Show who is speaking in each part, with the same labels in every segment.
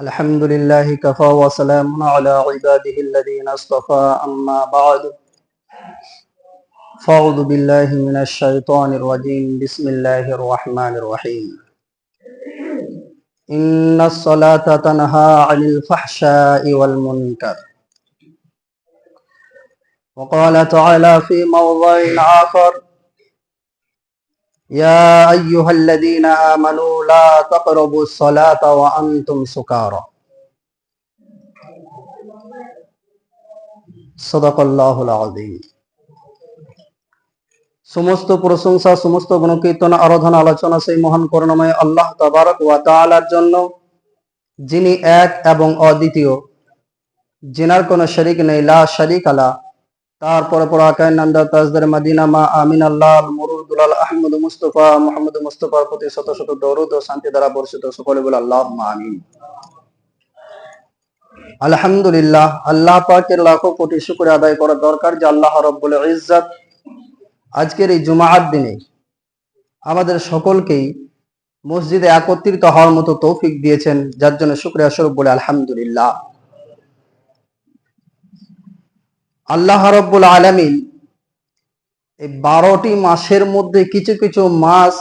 Speaker 1: الحمد لله كفى وسلام على عباده الذين اصطفى. أما بعد فأعوذ بالله من الشيطان الرجيم. بسم الله الرحمن الرحيم. إن الصلاة تنهى عن الفحشاء والمنكر. وقال تعالى في موضع آخر يا أيها الذين آمنوا لا تقربوا الصلاة وأنتم سكارى صدق الله العظيم সমস্ত প্রশংসা সমস্ত গুণকীর্তন আরাধনা আলোচনা সেই মহান করুণাময় আল্লাহ তাবারক ওয়া তাআলার জন্য যিনি এক এবং অদ্বিতীয় জিনার কোনো শরিক নেই লা শরিক আলা তারপরে আলহামদুলিল্লাহ, আল্লাহ লাখো কোটি শুক্র আদায় করা দরকার যে আল্লাহ আজকের এই জুমাআত দিনে আমাদের সকলকেই মসজিদে একত্রিত হওয়ার মতো তৌফিক দিয়েছেন, যার জন্য শুক্রিয়া স্বরূপ বলে আলহামদুলিল্লাহ। আল্লাহ রব্বুল আলমিন এই বারোটি মাসের মধ্যে কিছু কিছু মাস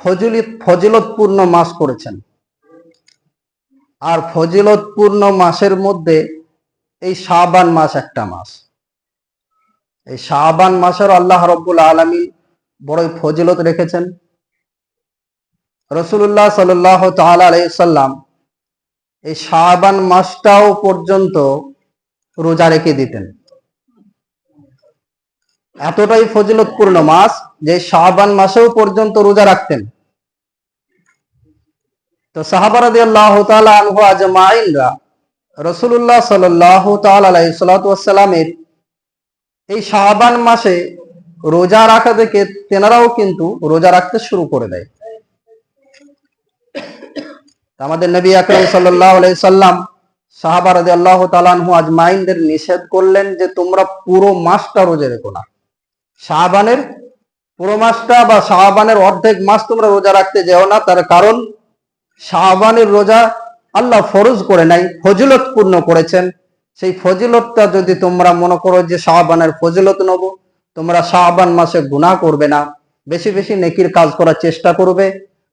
Speaker 1: ফজলিত, ফজিলতপূর্ণ মাস করেছেন। আর ফজিলতপূর্ণ মাসের মধ্যে এই শাবান মাস একটা মাস। এই শাবান মাসের আল্লাহ রব্বুল আলমী বড়ই ফজিলত রেখেছেন। রসুল্লাহ সাল্লাহ তাল আলাইসাল্লাম এই শাবান মাসটাও পর্যন্ত রোজা রেখে দিতেন। এতটাই ফজিলতপূর্ণ মাস যে শাহবান মাসেও পর্যন্ত রোজা রাখতেন। তো সাহাবারাদি আল্লাহ আনহু আজমাইনরা এই শাহবান মাসে রোজা রাখা থেকে তেনারাও কিন্তু রোজা রাখতে শুরু করে দেয়। আমাদের নবী আকরম সাল্লাম সাহাবা রাজি আল্লাহ তালানহু আজমাইনদের নিষেধ করলেন যে তোমরা পুরো মাসটা রোজা রেখো না। শাহবানের পুরো মাসটা বা শাহবানের অর্ধেক মাস তোমরা রোজা রাখতে যেও না, তার কারণ শাহবানের রোজা আল্লাহ ফরজ করে নাই ফজিলত পূর্ণ করেছেন। সেই ফজিলতটা যদি তোমরা মনে করো যে শাহবানের ফজিলত নেব, তোমরা শাহবান মাসে গুণা করবে না, বেশি বেশি নেকির কাজ করার চেষ্টা করবে।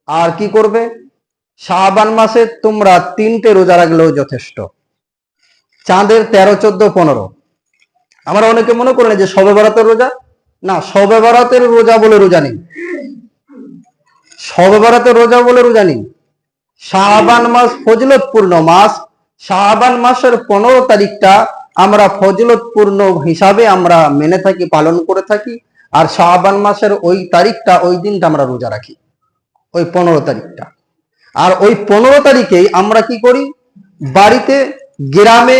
Speaker 1: আর কি করবে? শাহবান মাসে তোমরা তিনটে রোজা রাখলেও যথেষ্ট। চাঁদের তেরো, চোদ্দ, পনেরো। আমরা অনেকে মনে করেন যে সবে বরাতের রোজা? না, সবে বরাতের রোজা বলে রোজা নেই। সবে বরাতের রোজা বলে রোজা নেই। শাহবান মাস ফজিলতপূর্ণ মাস। শাহবান মাসের পনেরো তারিখটা আমরা ফজিলতপূর্ণ হিসাবে আমরা মেনে থাকি, পালন করে থাকি। আর শাহবান মাসের ওই তারিখটা, ওই দিনটা আমরা রোজা রাখি। ওই পনেরো তারিখটা। আর ওই পনেরো তারিখেই আমরা কি করি? বাড়িতে গ্রামে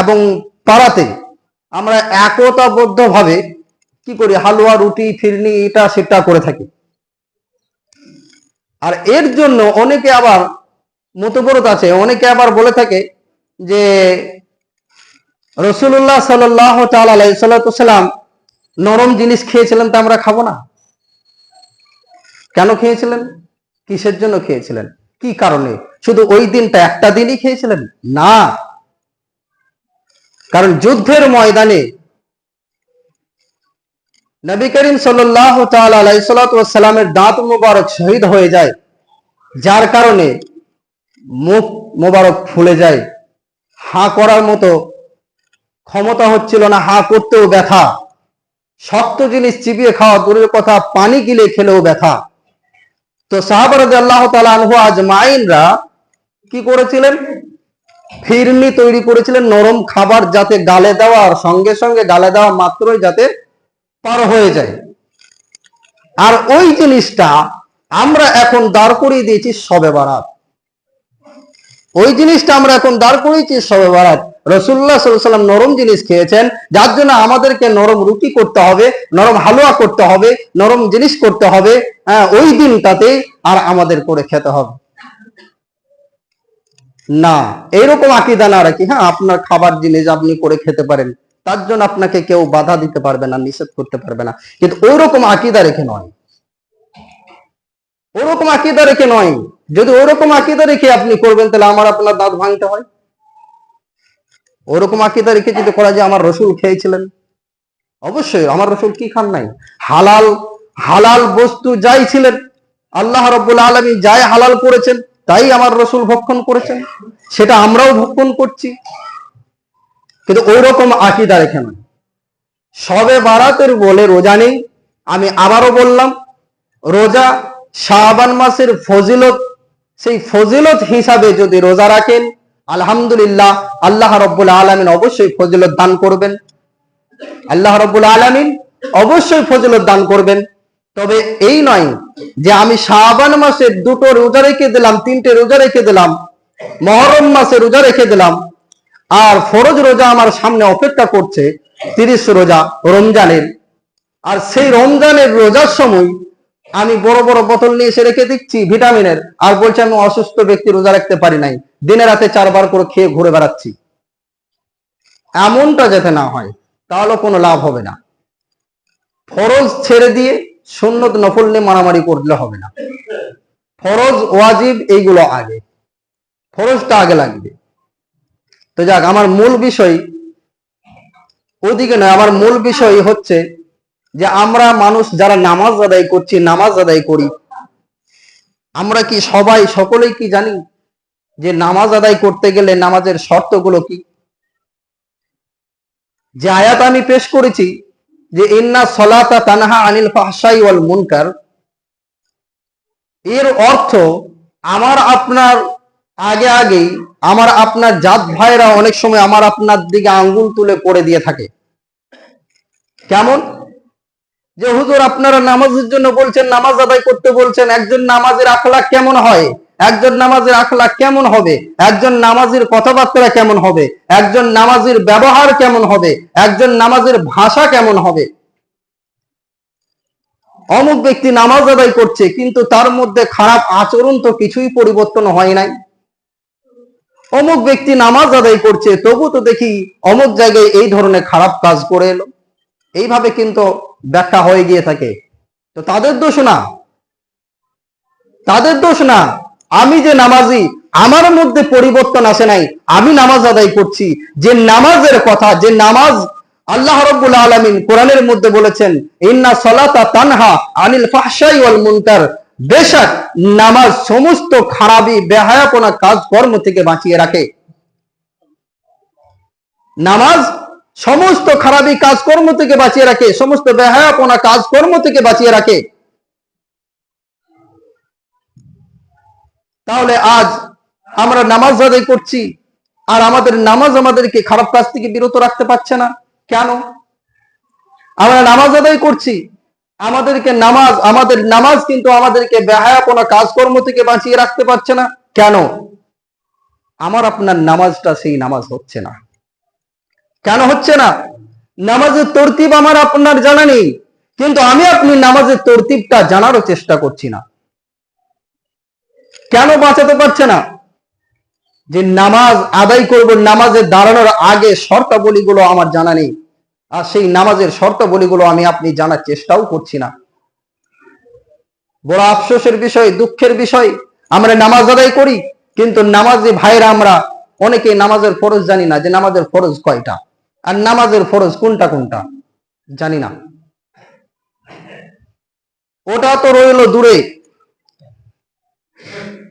Speaker 1: এবং পাড়াতে আমরা একতাবদ্ধ ভাবে কি করি? হালুয়া, রুটি, ফিরনি এটা সেটা করে থাকি। আর এর জন্য অনেকে আবার মতবরত আছে। অনেকে আবার বলে থাকে যে রসুল্লাহ সাল্লাহ সাল্লাম নরম জিনিস খেয়েছিলেন তা আমরা খাব না? কেন খেয়েছিলেন? কিসের জন্য খেয়েছিলেন? কি কারণে? শুধু ওই দিনটা একটা দিনই খেয়েছিলেন? না। কারণ যুদ্ধের ময়দানে নবী করিম সাল্লামের দাঁত মুবারক শহীদ হয়ে যায়, যার কারণে মুখ মোবারক ফুলে যায়। হা করার মতো ক্ষমতা হচ্ছিল না, হা করতেও ব্যথা। শক্ত জিনিস চিবিয়ে খাওয়া দূরের কথা, পানি গিলে খেলেও ব্যথা। তো সাহাবার আল্লাহ তালু আজমাইনরা কি করেছিলেন? ফিরনি তৈরি করেছিলেন নরম খাবার যাতে গালে দেওয়ার সঙ্গে সঙ্গে গালে দেওয়া মাত্রই যাতে পার হয়ে যায়। আর ওই জিনিসটা আমরা এখন দাঁড় করিয়ে দিয়েছি সবে বারাত। ওই জিনিসটা আমরা এখন দাঁড় করিয়েছি সবে বারাত। রসুল্লাহ সাল্লাম নরম জিনিস খেয়েছেন, যার জন্য আমাদেরকে নরম রুটি করতে হবে, নরম হালুয়া করতে হবে, নরম জিনিস করতে হবে হ্যাঁ ওই দিনটাতে আর আমাদের করে খেতে হবে। না, এইরকম আকিদা না রাখি হ্যাঁ আপনার খাবার জিনিস আপনি করে খেতে পারেন, তার জন্য আপনাকে কেউ বাধা দিতে পারবে না, নিষেধ করতে পারবে না, কিন্তু ওই রকম আকিদা রেখে নয়। ওরকম আকিদা রেখে নয়, যদি ওরকম আকিদা রেখে আপনি করবেন, তাহলে আমার আপনার দাঁত ভাঙতে হয়। ওরকম আকিদা রেখে যদি করা যায়, আমার রসুল খেয়েছিলেন। অবশ্যই, আমার রসুল কি খান নাই? হালাল হালাল বস্তু যাই ছিলেন, আল্লাহ রব্বুল আলমী যাই হালাল করেছেন, তাই আমার রসুল ভক্ষণ করেছেন। সেটা আমরাও ভক্ষণ করছি। কিন্তু ওই রকম আকিদা রেখে নয় সবে বারাতের বলে রোজা নেই, আমি আবারও বললাম, রোজা শাবান মাসের ফজিলত, সেই ফজিলত হিসাবে যদি রোজা রাখেন আলহামদুলিল্লাহ, আল্লাহ রব্বুল আলমিন অবশ্যই ফজলত দান করবেন। আল্লাহ রব্বুল আলমিন অবশ্যই ফজিলত দান করবেন। তবে এই নয় যে আমি শাবান মাসের দুটো রোজা রেখে দিলাম, তিনটে রোজা রেখে দিলাম, মহরম মাসে রোজা রেখে দিলাম, আর ফরজ রোজা আমার সামনে অপেক্ষা করছে তিরিশ রোজা রমজানের। আর সেই রমজানের রোজার সময় আমি বড় বড় বোতল নিয়ে এসে রেখে দিচ্ছি ভিটামিনের, আর বলছে আমি অসুস্থ ব্যক্তি রোজা রাখতে পারি নাই। দিনে রাতে চারবার করে খেয়ে ঘুরে বেড়াচ্ছি। এমনটা যাতে না হয়, তাহলে কোনো লাভ হবে না। ফরজ ছেড়ে দিয়ে সুন্নত নফল নিয়ে মারামারি করলে হবে না। ফরজ ওয়াজিব, এইগুলো আগে। ফরজটা আগে লাগবে। তো যাক, আমার মূল বিষয় ওদিকে নয়, আমার মূল বিষয় হচ্ছে যে আমরা মানুষ যারা নামাজ আদায় করছি, নামাজ আদায় করি, আমরা কি সবাই, সকলেই কি জানি যে নামাজ আদায় করতে গেলে নামাজের শর্তগুলো কি? যে আয়াত আমি পেশ করেছি যে, ইন্না সলাতা তানহা আনিল ফাহসাই ওয়াল মুনকার এর অর্থ আমার আপনার আগে আগেই আমার আপনার জাত ভাইরা অনেক সময় আমার আপনার দিকে আঙ্গুল তুলে পড়ে দিয়ে থাকে। কেমন? যে হুজুর আপনারা নামাজের জন্য বলছেন, নামাজ আদায় করতে বলছেন, একজন নামাজের আখলা কেমন হয়? একজন নামাজের আখলা কেমন হবে? একজন নামাজের কথাবার্তা কেমন হবে? একজন নামাজের ব্যবহার কেমন হবে? একজন নামাজের ভাষা কেমন হবে? অমুক ব্যক্তি নামাজ আদায় করছে, কিন্তু তার মধ্যে খারাপ আচরণ তো কিছুই পরিবর্তন হয় নাই। অমুক ব্যক্তি নামাজ আদায় করছে, তবু তো দেখি অমুক জায়গায় এই ধরনের খারাপ কাজ করে এলো। এইভাবে কিন্তু ব্যাখ্যা হয়ে গিয়ে থাকে। তো তাদের দোষ না। তাদের দোষ না। আমি যে নামাজি, আমার মধ্যে পরিবর্তন আসে নাই, আমি নামাজ আদায় করছি। যে নামাজের কথা, যে নামাজ আল্লাহ রব্বুল আলমিন কোরআনের মধ্যে বলেছেন, ইন্না সলাতা তানহা আনিল ফাহশাই ওয়াল মুনকার। বেশক, নামাজ সমস্ত খারাপি বেহায়াপনা কাজ কর্ম থেকে বাঁচিয়ে রাখে। নামাজ সমস্ত খারাপি কাজকর্ম থেকে বাঁচিয়ে রাখে, সমস্ত বেহায়াপনা কাজকর্ম থেকে বাঁচিয়ে রাখে। তাহলে আজ আমরা নামাজ আদায় করছি, আর আমাদের নামাজ আমাদেরকে খারাপ কাজ থেকে বিরত রাখতে পারছে না। কেন? আমরা নামাজ আদায় করছি, আমাদেরকে নামাজ, আমাদের নামাজ কিন্তু আমাদেরকে বেহায়াপনা কাজকর্ম থেকে বাঁচিয়ে রাখতে পারছে না। কেন? আমার আপনার নামাজটা সেই নামাজ হচ্ছে না। কেন হচ্ছে না? নামাজের তরতিব আমার আপনার জানা নেই, কিন্তু আমি আপনি নামাজের তরতিবটা জানারও চেষ্টা করছি না। কেন বাঁচাতে পারছে না? যে নামাজ আদায় করব নামাজে দাঁড়ানোর আগে শর্তাবলীগুলো আমার জানা নেই। আর সেই নামাজের শর্তাবলীগুলো আমি আপনি জানার চেষ্টাও করছি না। বড় আফসোসের বিষয়, দুঃখের বিষয়, আমরা নামাজ আদায় করি, কিন্তু নামাজে ভাইরা আমরা অনেকে নামাজের ফরজ জানি না যে নামাজের ফরজ কয়টা? আর নামাজের ফরজ কোনটা কোনটা? জানি না। ওটা তো রইল দূরে।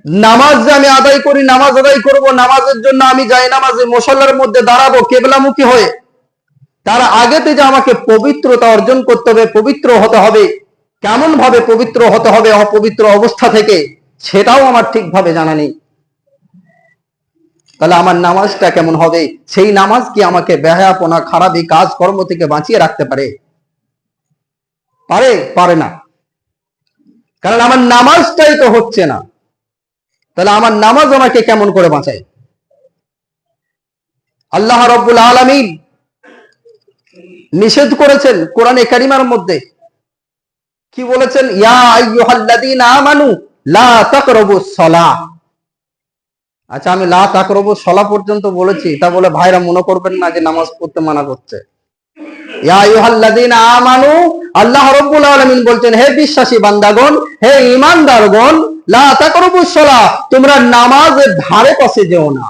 Speaker 1: নামাজ যে আমি আদায় করি, নামাজ আদায় করব, নামাজের জন্য আমি যাই নামাজে মশলার মধ্যে দাঁড়াবো কেবলামুখী হয়ে, তার আগেতে যে আমাকে পবিত্রতা অর্জন করতে হবে, পবিত্র হতে হবে। কেমন ভাবে পবিত্র হতে হবে, অপবিত্র অবস্থা থেকে, সেটাও আমার ঠিকভাবে জানা নেই। তাহলে আমার নামাজটা কেমন হবে? সেই নামাজ কি আমাকে বেহায়াপনা, খারাপি কাজ কর্ম থেকে বাঁচিয়ে রাখতে পারে? পারে পারে না। কারণ আমার নামাজটাই তো হচ্ছে না। তাহলে আমার নামাজ আমাকে কেমন করে বাঁচায়? আল্লাহ রব্বুল আলমিন নিষেধ করেছেন কোরআনে কারিমার মধ্যে। কি বলেছেন? আচ্ছা আমি লা তাকরাবু সলা পর্যন্ত বলেছি তা বলে ভাইরা মনে করবেন না যে নামাজ পড়তে মানা করছে। আমানু, আল্লাহ রাব্বুল আলামিন বলছেন, হে বিশ্বাসী বান্দাগণ, হে ঈমানদারগণ লা তোমরা নামাজের ধারে পাশে যেও না।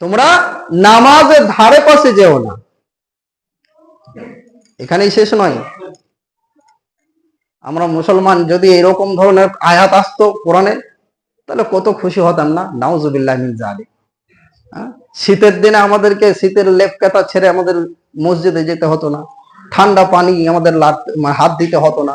Speaker 1: তোমরা নামাজের ধারে পাশে যেও না। এখানেই শেষ নয়। আমরা মুসলমান, যদি এরকম ধরনের আয়াত আসতো কোরআনে, তাহলে কত খুশি হতাম না? নাউজুবিল্লাহ জালিক হ্যাঁ? শীতের দিনে আমাদেরকে, শীতের লেপ কাতা ছেড়ে আমাদের মসজিদে যেতে হতো না। ঠান্ডা পানি আমাদের হাত দিতে হতো না।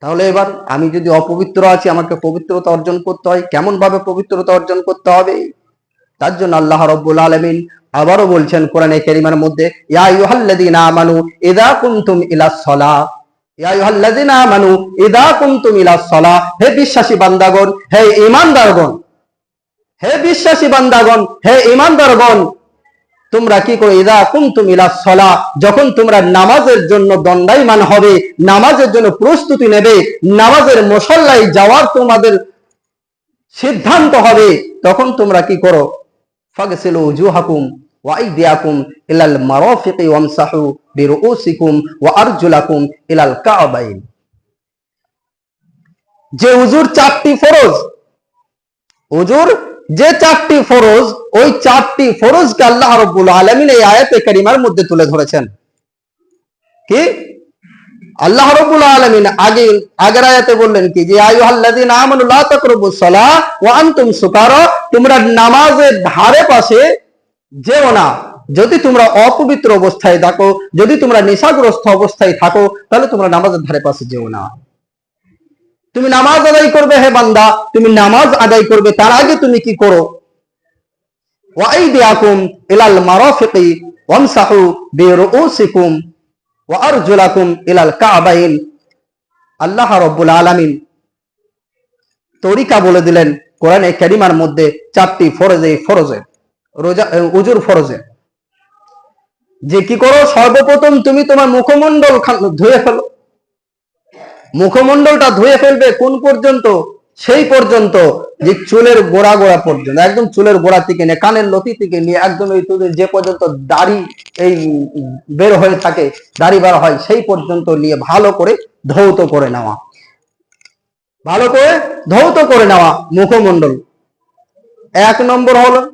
Speaker 1: তাহলে এবার আমি যদি অপবিত্র আছি, আমাকে পবিত্রতা অর্জন করতে হয় কেমন ভাবে পবিত্রতা অর্জন করতে হবে? তার জন্য আল্লাহ রব্বুল আলামিন আবারও বলছেন কোরআনে কেরিমার মধ্যে, ইয়া ইযা হে বিশ্বাসী বান্দাগণ, হে ঈমানদারগণ, হে বিশ্বাসী বান্দাগণ, হে ঈমানদারগণ তোমরা কি করো, ইদা কুনতুম ইলা সলা যখন তোমরা নামাজের জন্য দণ্ডায়মান হবে, নামাজের জন্য প্রস্তুতি নেবে, নামাজের মশল্লায় যাওয়ার তোমাদের সিদ্ধান্ত হবে, তখন তোমরা কি করো, ফাগসিলু উজুহাকুম ওয়া আইদিয়াকুম ইলাল ওয়ামসাহু আরজুলাকুম ইলাল কাবাইন যে উজুর চারটি ফরজ হুজুর যে চারটি ফরজ, ওই চারটি ফরজকে আল্লাহ রব্বুল আলমিন এই আয়াতে কারিমার মধ্যে তুলে ধরেছেন। কি? আল্লাহ রব্বুল আলমিন আগে, আগের আয়াতে বললেন কি? যে আয়ুহাল্লাযীনা আমানু লা তাকরাবুস সালাহ ওয়া আনতুম সুকারা তোমরা নামাজের ধারে পাশে যেও না। যদি তোমরা অপবিত্র অবস্থায় থাকো, যদি তোমরা নেশাগ্রস্ত অবস্থায় থাকো, তাহলে তোমরা নামাজের ধারে পাশে যেও না। তুমি নামাজ আদায় করবে হে বান্দা, তুমি নামাজ আদায় করবে, তার আগে তুমি কি করো? আল্লাহ রাব্বুল আলামিন তরিকা বলে দিলেন কোরআনে কারিমার মধ্যে চারটি ফরজে ফরজে, রোজা উজুর ফরজে। যে কি করো? সর্বপ্রথম তুমি তোমার মুখমণ্ডল ধুয়ে ফেলো। মুখমণ্ডলটা ধুয়ে ফেলবে কোন পর্যন্ত? সেই পর্যন্ত যে চুলের গোড়া গোড়া পর্যন্ত, একদম চুলের গোড়া থেকে নিয়ে, কানের লতি থেকে নিয়ে, একদম এই তোদের যে পর্যন্ত দাড়ি এই বের হয়ে থাকে, দাড়ি বার হয়, সেই পর্যন্ত নিয়ে ভালো করে ধৌত করে নেওয়া। ভালো করে ধৌত করে নেওয়া মুখমণ্ডল। এক নম্বর হলো,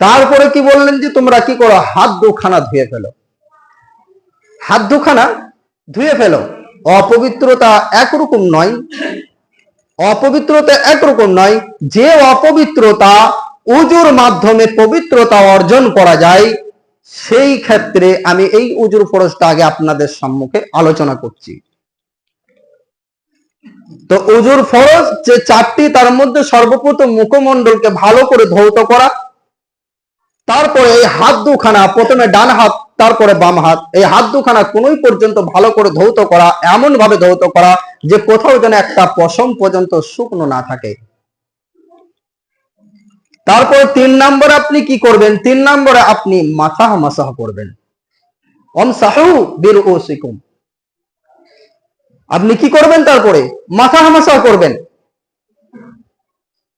Speaker 1: তারপরে কি বললেন যে তোমরা কি করো? হাত দুখানা ধুয়ে ফেলো। হাত দুখানা ধুয়ে ফেলো। অপবিত্রতা একরকম নয়। অপবিত্রতা একরকম নয়। যে অপবিত্রতা উজুর মাধ্যমে পবিত্রতা অর্জন করা যায়, সেই ক্ষেত্রে আমি এই উজুর ফরজটা আগে আপনাদের সম্মুখে আলোচনা করছি। তো উজুর ফরজ যে চারটি, তার মধ্যে সর্বপ্রথম মুখমণ্ডলকে ভালো করে ধৌত করা তারপরে এই হাত দুখানা প্রথমে ডান হাত, তারপরে বাম হাত। এই হাত দুখানা কোনোই পর্যন্ত ভালো করে ধৌত করা এমন ভাবে ধৌত করা যে কোথাও যেন একটা পশম পর্যন্ত শুকনো না থাকে। তারপর তিন নম্বরে আপনি কি করবেন? তিন নম্বরে আপনি মাথা মাসাহ করবেন। অম অমসাহু বীর ও সিকুম আপনি কি করবেন তারপরে? মাথা হামাসাহ করবেন।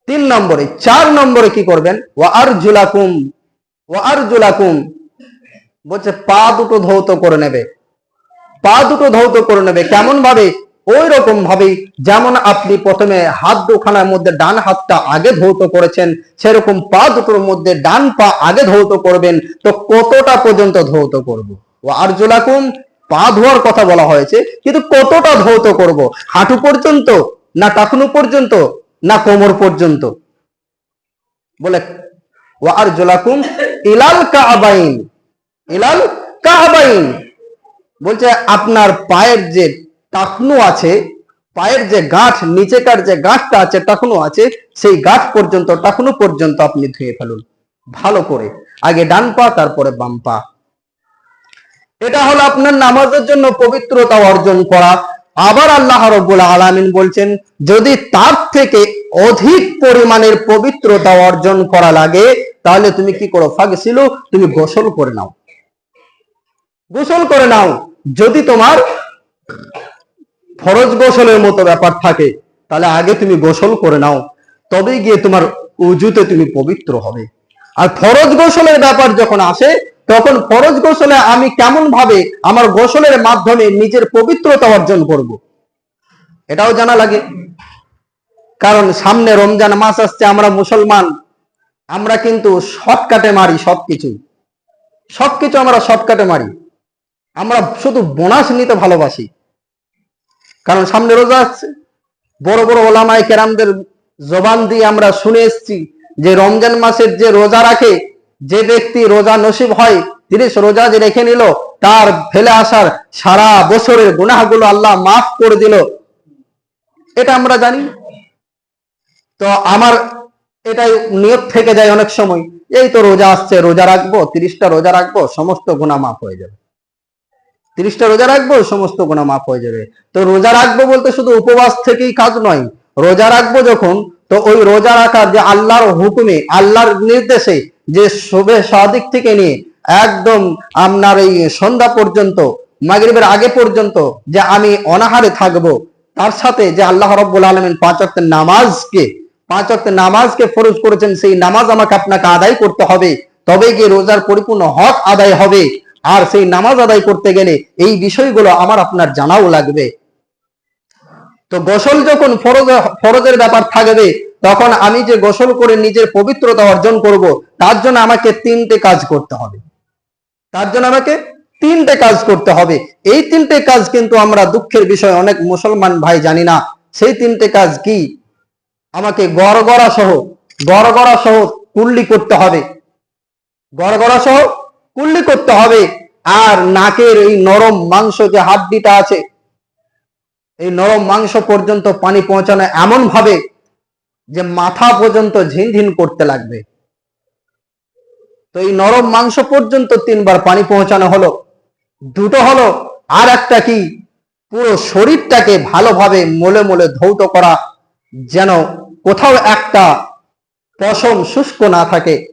Speaker 1: তিন নম্বরে, চার নম্বরে কি করবেন? ওয়া আর জুলাকুম জুলাকুম বলছে, পা দুটো ধৌত করে নেবে। পা দুটো ধৌত করে নেবে কেমন ভাবে ওই রকম ভাবে যেমন আপনি প্রথমে হাত দুখানার মধ্যে ডান হাতটা আগে ধৌত করেছেন, সেরকম পা দুটোর মধ্যে ডান পা আগে ধৌত করবেন, তো কতটা পর্যন্ত ধৌত করব? ও আরজুলাকুম, পা ধোয়ার কথা বলা হয়েছে, কিন্তু কতটা ধৌত করব? হাঁটু পর্যন্ত না টাকনু পর্যন্ত না কোমর পর্যন্ত? বলে বলছে, আপনার পায়ের যে টাকনু আছে, পায়ের যে গাঁঠ নিচেকার যে গাঁঠটা আছে, টাকনু আছে, সেই গাঁঠ পর্যন্ত, টাকনু পর্যন্ত আপনি ধুয়ে ফেলুন। ভালো করে। আগে ডান পা, তারপরে বাম পা। এটা হলো আপনার নামাজের জন্য পবিত্রতা অর্জন করা। আবার আল্লাহ রব্বুল আলামিন বলছেন, যদি তার থেকে অধিক পরিমাণের পবিত্রতা অর্জন করা লাগে, তাহলে তুমি কি করো? ফাগসিলু, তুমি গোসল করে নাও। গোসল করে নাও। যদি তোমার ফরজ গোসলের মতো ব্যাপার থাকে, তাহলে আগে তুমি গোসল করে নাও। তবে গিয়ে তোমার উজুতে তুমি পবিত্র হবে। আর ফরজ গোসলের ব্যাপার যখন আসে, তখন ফরজ গোসলে আমি কেমন ভাবে আমার গোসলের মাধ্যমে নিজের পবিত্রতা অর্জন করব? এটাও জানা লাগে। কারণ সামনে রমজান মাস আসছে, আমরা মুসলমান। আমরা কিন্তু শর্টকাটে মারি সবকিছু। সবকিছু আমরা শর্টকাটে মারি। আমরা শুধু বোনাস নিতে ভালোবাসি। কারণ সামনে রোজা আসছে। বড় বড় ওলামায় কেরামদের জবান দিয়ে আমরা শুনে এসেছি যে রমজান মাসের যে রোজা রাখে, যে ব্যক্তি রোজা নসিব হয় তিরিশ রোজা যে রেখে নিল, তার ফেলে আসার সারা বছরের গুনাহগুলো আল্লাহ মাফ করে দিল। এটা আমরা জানি। তো আমার এটাই নিয়ত থেকে যায় অনেক সময়, এই তো রোজা আসছে, রোজা রাখব, তিরিশটা রোজা রাখব, সমস্ত গুণা মাফ হয়ে যাবে। তিরিশটা রোজা রাখব, সমস্ত গুণা মাফ হয়ে যাবে। তো রোজা রাখব বলতে শুধু উপবাস থেকেই কাজ নয়, রোজা রাখব যখন, তো ওই রোজা রাখার যে আল্লাহর হুকুমে, আল্লাহর নির্দেশে, যে শুভে সাদিক থেকে নিয়ে, একদম আপনার এই সন্ধ্যা পর্যন্ত, মাগরিবের আগে পর্যন্ত যে আমি অনাহারে থাকব, তার সাথে যে আল্লাহ রব্বুল আলমিন পাঁচ অক্টের নামাজকে পাঁচ অক্টের নামাজকে ফরজ করেছেন, সেই নামাজ আমাকে আপনাকে আদায় করতে হবে। তবে গিয়ে রোজার পরিপূর্ণ হক আদায় হবে। আর সেই নামাজ আদায় করতে গেলে এই বিষয়গুলো আমার আপনার জানাও লাগবে। তো গোসল যখন ফরজ, ফরজের ব্যাপার থাকবে, তখন আমি যে গোসল করে নিজের পবিত্রতা অর্জন করব, তার জন্য আমাকে তিনটে কাজ করতে হবে। তার জন্য আমাকে তিনটে কাজ করতে হবে। এই তিনটে কাজ কিন্তু আমরা দুঃখের বিষয়, অনেক মুসলমান ভাই জানি না। সেই তিনটে কাজ কি? আমাকে গড়গড়া সহ গড়গড়া সহ কুল্লি করতে হবে। গড়গড়া সহ কুল্লি করতে হবে। আর নাকের এই নরম মাংস যে হাড্ডিটা আছে, এই নরম মাংস পর্যন্ত পানি পৌঁছানো এমন ভাবে যে মাথা পর্যন্ত ঝিনঝিন করতে লাগবে। তো এই নরম মাংস পর্যন্ত তিনবার পানি পৌঁছানো হলো। দুটো হলো, আর একটা কি, পুরো শরীরটাকে ভালোভাবে মোলে মোলে ধৌত করা যেন কোথাও একটা পশম শুষ্ক না থাকে।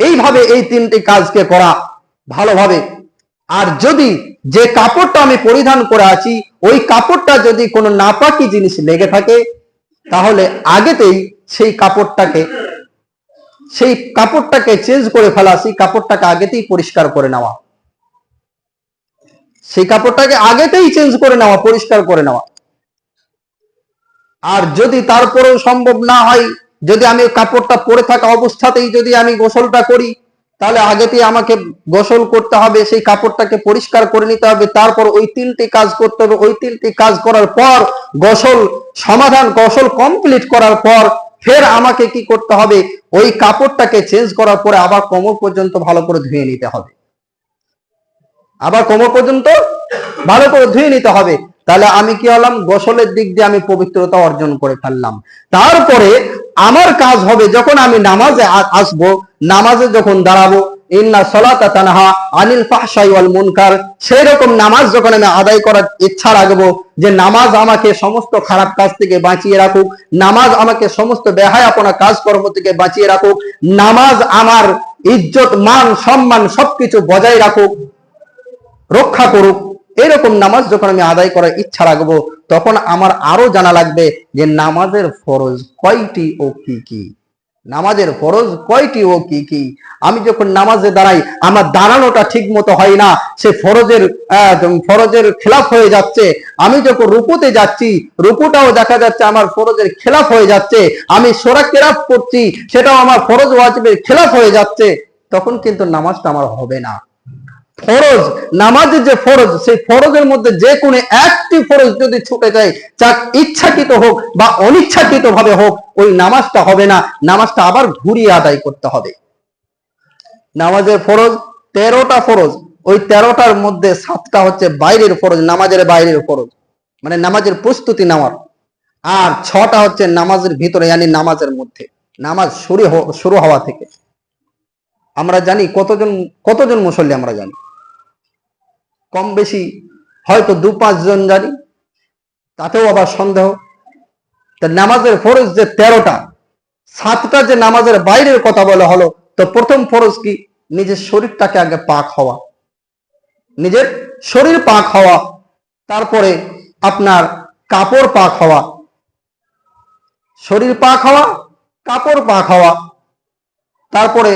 Speaker 1: এইভাবে এই তিনটি কাজকে করা ভালোভাবে। আর যদি যে কাপড়টা আমি পরিধান করে আছি, ওই কাপড়টা যদি কোনো নাপাকি জিনিস লেগে থাকে, তাহলে আগেতেই সেই কাপড়টাকে সেই কাপড়টাকে চেঞ্জ করে ফেলা, সেই কাপড়টাকে আগেতেই পরিষ্কার করে নেওয়া। সেই কাপড়টাকে আগেতেই চেঞ্জ করে নেওয়া, পরিষ্কার করে নেওয়া। আর যদি তারপরেও সম্ভব না হয়, যদি আমি কাপড়টা পরে থাকা অবস্থাতেই যদি আমি গোসলটা করি, তাহলে আগেতেই আমাকে গোসল করতে হবে, সেই কাপড়টাকে পরিষ্কার করে নিতে হবে, তারপর ওই তিনটি কাজ করতে হবে। ওই তিনটি কাজ করার পর, গোসল সমাধান, গোসল কমপ্লিট করার পর ফের আমাকে কি করতে হবে? ওই কাপড়টাকে চেঞ্জ করার পরে আবার কোমর পর্যন্ত ভালো করে ধুয়ে নিতে হবে। আবার কোমর পর্যন্ত ভালো করে ধুয়ে নিতে হবে। তাহলে আমি কি হলাম? গোসলের দিক দিয়ে আমি পবিত্রতা অর্জন করে ফেললাম। তারপরে আমার কাজ হবে যখন আমি নামাজে আসব, নামাজে যখন দাঁড়াবো, ইন্না সলাতা তানহা আনিল ফাহশাই ওয়াল মুনকার সেই রকম নামাজ যখন আমি আদায় করার ইচ্ছা রাখব যে নামাজ আমাকে সমস্ত খারাপ কাজ থেকে বাঁচিয়ে রাখুক, নামাজ আমাকে সমস্ত বেহায়াপনা কাজকর্ম থেকে বাঁচিয়ে রাখুক, নামাজ আমার ইজ্জত, মান, সম্মান সবকিছু বজায় রাখুক, রক্ষা করুক এরকম নামাজ যখন আমি আদায় করার ইচ্ছা রাখব, তখন আমার আরও জানা লাগবে যে নামাজের ফরজ কয়টি ও কি কি। নামাজের ফরজ কয়টি ও কি কি। আমি যখন নামাজে দাঁড়াই, আমার দাঁড়ানোটা ঠিক মতো হয় না, সে ফরজের ফরজের খেলাফ হয়ে যাচ্ছে, আমি যখন রুকুতে যাচ্ছি, রুকুটাও দেখা যাচ্ছে আমার ফরজের খেলাফ হয়ে যাচ্ছে, আমি সোরা কেরাফ করছি সেটাও আমার ফরজ ওয়াজিবের খেলাফ হয়ে যাচ্ছে, তখন কিন্তু নামাজটা আমার হবে না। ফরজ, নামাজের যে ফরজ, সেই ফরজের মধ্যে যে কোনো একটি ফরজ যদি ছুটে যায় যা ইচ্ছাকৃত হোক বা অনিচ্ছাকৃত ভাবে হোক, ওই নামাজটা হবে না। নামাজটা আবার ঘুরিয়ে আদায় করতে হবে। নামাজের ফরজ তেরোটা ফরজ। ওই তেরোটার মধ্যে সাতটা হচ্ছে বাইরের ফরজ, নামাজের বাইরের ফরজ। মানে নামাজের প্রস্তুতি নেওয়ার। আর ছটা হচ্ছে নামাজের ভিতরে yani নামাজের মধ্যে। নামাজ শুরু শুরু হওয়া থেকে। আমরা জানি কতজন কতজন মুসল্লি আমরা জানি। কম বেশি হয়তো দু পাঁচজন জানি, তাতেও আবার সন্দেহ। তা নামাজের ফরজ যে তেরোটা, সাতটা যে নামাজের বাইরের কথা বলা হলো, তো প্রথম ফরজ কি? নিজের শরীরটাকে আগে পাক হওয়া। নিজের শরীর পাক হওয়া, তারপরে আপনার কাপড় পাক হওয়া। শরীর পাক হওয়া, কাপড় পাক হওয়া। তারপরে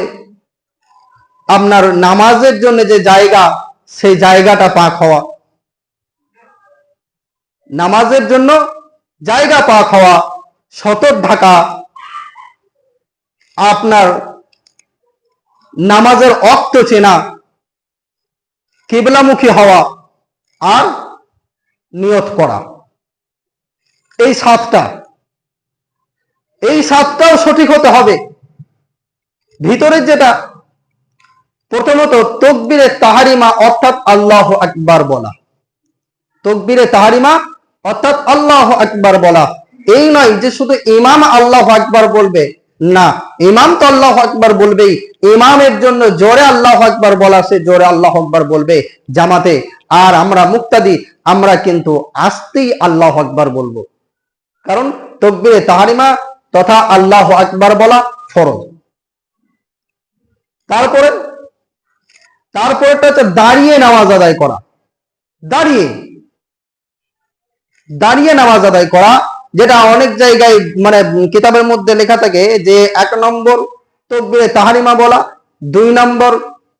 Speaker 1: আপনার নামাজের জন্য যে জায়গা সেই জায়গাটা পাক হওয়া। নামাজের জন্য জায়গা পাক হওয়া সতর ঢাকা আপনার নামাজের অক্ত চেনা, কেবলামুখী হওয়া আর নিয়ত করা। এই সাতটা, এই সাতটাও সঠিক হতে হবে। ভিতরের যেটা প্রথমত, তকবিরে তাহারিমা অর্থাৎ আল্লাহ আকবার বলা। তকবিরে তাহারিমা অর্থাৎ আল্লাহ আকবার বলা। এই নয় যে শুধু ইমাম আল্লাহ আকবার বলবে, না, ইমাম তো আল্লাহ আকবার বলবেই। ইমামের জন্য জোরে আল্লাহ আকবার বলা, সে জোরে আল্লাহ আকবার বলবে জামাতে। আর আমরা মুক্তাদি, আমরা কিন্তু আসতেই আল্লাহ আকবার বলব। কারণ তকবিরে তাহারিমা তথা আল্লাহ আকবার বলা ফরজ। তারপরে তারপরেটা হচ্ছে দাঁড়িয়ে নামাজ আদায় করা। দাঁড়িয়ে। দাঁড়িয়ে নামাজ আদায় করা, যেটা অনেক জায়গায় মানে কিতাবের মধ্যে লেখা থাকে যে এক নম্বর তকবিরে তাহারিমা বলা, দুই নম্বর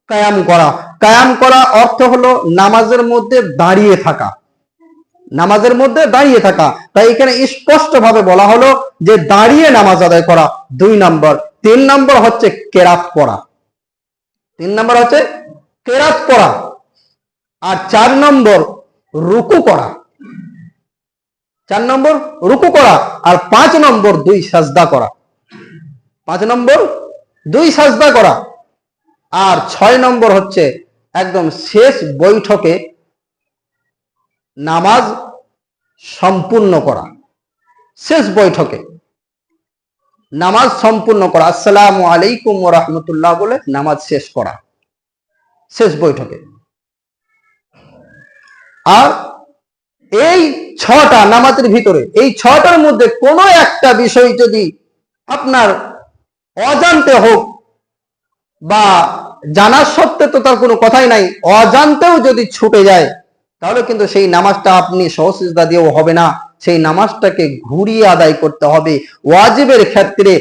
Speaker 1: কায়াম করা। কায়াম করা অর্থ হলো নামাজের মধ্যে দাঁড়িয়ে থাকা। নামাজের মধ্যে দাঁড়িয়ে থাকা। তাই এখানে স্পষ্ট ভাবে বলা হলো যে দাঁড়িয়ে নামাজ আদায় করা দুই নম্বর। তিন নম্বর হচ্ছে কেরাত পড়া। তিন নম্বর হচ্ছে কেরাত পড়া আর চার নম্বর রুকু করা। চার নম্বর রুকু করা আর পাঁচ নম্বর দুই সাজদা করা। পাঁচ নম্বর দুই সাজদা করা আর ছয় নম্বর হচ্ছে একদম শেষ বৈঠকে নামাজ সম্পূর্ণ করা। শেষ বৈঠকে নামাজ সম্পূর্ণ করা। আসসালামু আলাইকুম রাহমাতুল্লাহ বলে নামাজ শেষ করা। শেষ বৈঠকে। আর এই ছটা নামাজের ভিতরে, এই ছটার মধ্যে কোনো একটা বিষয় যদি আপনার অজান্তে হোক বা জানার সত্ত্বে তো তার কোনো কথাই নাই, অজান্তেও যদি ছুটে যায়, তাহলে কিন্তু সেই নামাজটা আপনি সহসিজদা দিয়েও হবে না। সেই নামাজটাকে ঘুরিয়ে আদায় করতে হবে। ওয়াজিবের ক্ষেত্রে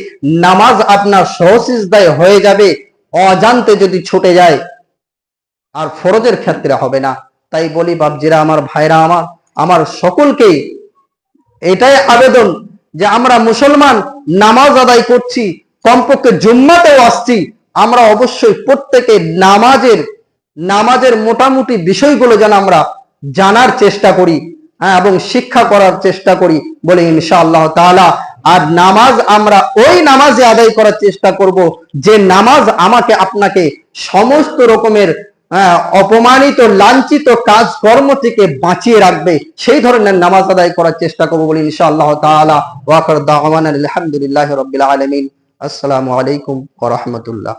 Speaker 1: নামাজ আপনার সহসিজদায় হয়ে যাবে, অজান্তে যদি ছুটে যায় আর ফরজের ক্ষেত্রে হবে না। তাই বলি বাবজিরা আমার ভাইরা, আমার আমার সকলকেই এটাই আবেদন যে আমরা মুসলমান, নামাজ আদায় করছি, কমপক্ষে জুম্মাতেও আসছি, আমরা অবশ্যই প্রত্যেকে নামাজের নামাজের মোটামুটি বিষয়গুলো যেন আমরা জানার চেষ্টা করি হ্যাঁ এবং শিক্ষা করার চেষ্টা করি বলে ইনশাআল্লাহ তাআলা, আর নামাজ আমরা ওই নামাজে আদায় করার চেষ্টা করব যে নামাজ আমাকে, আপনাকে সমস্ত রকমের অপমানিত, লাঞ্ছিত কাজ কর্ম থেকে বাঁচিয়ে রাখবে, সেই ধরনের নামাজ আদায় করার চেষ্টা করব বলে ইনশাআল্লাহ তাআলা আলহামদুলিল্লাহি আলামিন। আসসালামু আলাইকুম রাহমাতুল্লাহ।